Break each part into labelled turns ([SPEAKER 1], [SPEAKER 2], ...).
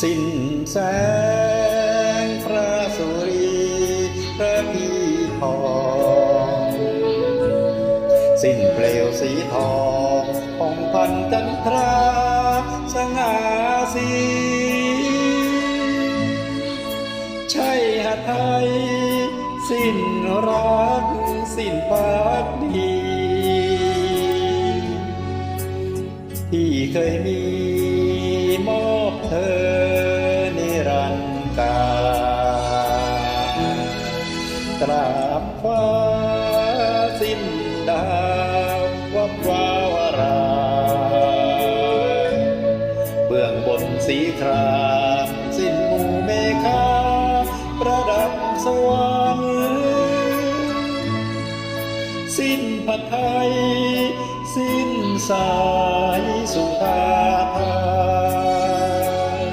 [SPEAKER 1] สิ้นแสงพระสุรีพระพีทอง สิ้นเปลวสีทองของพันจันทราสง่าสีใช่หาไทย สิ้นรักสิ้นพักดี ที่เคยมี ฟ้าสิ้นดาววับวาวารายเบื้องบนสีครามสิ้นหมู่เมฆาประดับสวรรค์สิ้นผัดไทย สิ้นสายสุธาทาน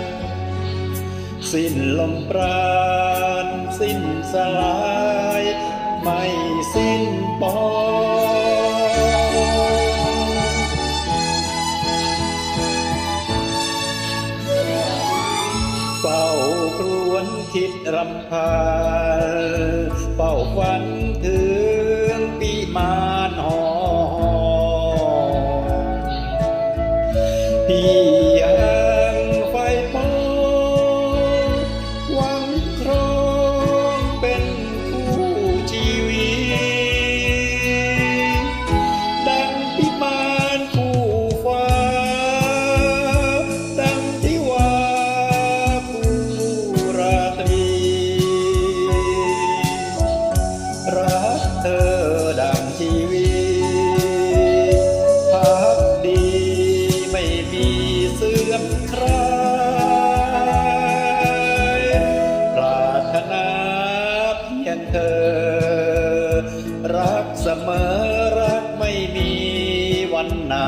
[SPEAKER 1] สิ้นลมปราณสิ้นสลาย คิดรำพานเป้าฝันถึงปีมานหอ ใครปรารถนาเพียงเธอ รักเสมอรักไม่มีวันนา